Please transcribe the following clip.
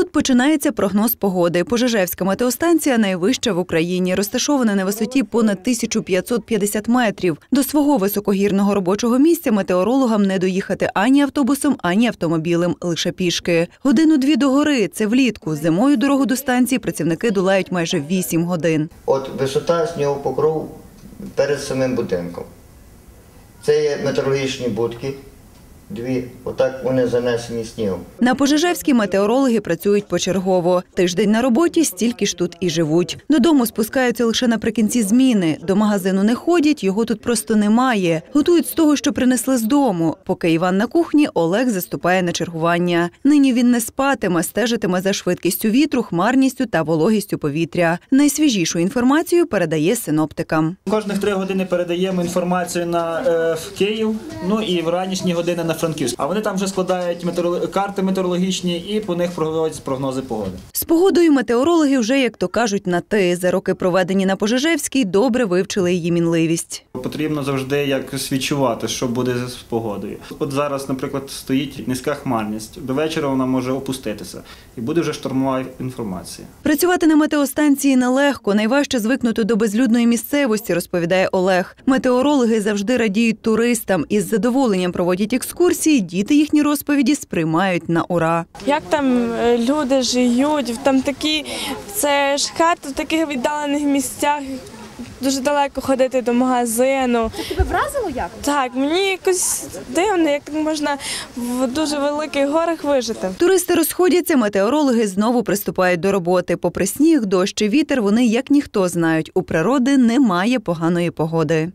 Тут починається прогноз погоди. Пожежевська метеостанція найвища в Україні, розташована на висоті понад 1550 метрів. До свого високогірного робочого місця метеорологам не доїхати ані автобусом, ані автомобілем, лише пішки. Годину-дві до гори це влітку. Зимою дорогу до станції працівники долають майже 8 годин. От висота снігопокрову перед самим будинком. Це є метеорологічні будки, дві, отак вони занесені снігом. На Пожежевській метеорологи працюють почергово. Тиждень на роботі, стільки ж тут і живуть. Додому спускаються лише наприкінці зміни. До магазину не ходять, його тут просто немає. Готують з того, що принесли з дому. Поки Іван на кухні, Олег заступає на чергування. Нині він не спатиме, стежитиме за швидкістю вітру, хмарністю та вологістю повітря. Найсвіжішу інформацію передає синоптикам. Кожних три години передаємо інформацію на е, в Київ, ну і в ранішні години на Франківськ. А вони там вже складають карти метеорологічні і по них проводять прогнози погоди. З погодою метеорологи вже, як то кажуть, на ти. За роки проведені на Пожежевській добре вивчили її мінливість. Потрібно завжди якось відчувати, що буде з погодою. От зараз, наприклад, стоїть низька хмарність. До вечора вона може опуститися, і буде вже штормова інформація. Працювати на метеостанції нелегко. Найважче звикнути до безлюдної місцевості, розповідає Олег. Метеорологи завжди радіють туристам і з задоволенням проводять екскурсії. Діти їхні розповіді сприймають на ура. Як там е, люди живуть, там такі це ж хати в таких віддалених місцях. Дуже далеко ходити до магазину. Це тебе вразило як? Так, мені якось дивно, як можна в дуже великих горах вижити. Туристи розходяться, метеорологи знову приступають до роботи. Попри сніг, дощ і вітер, вони як ніхто знають, у природи немає поганої погоди.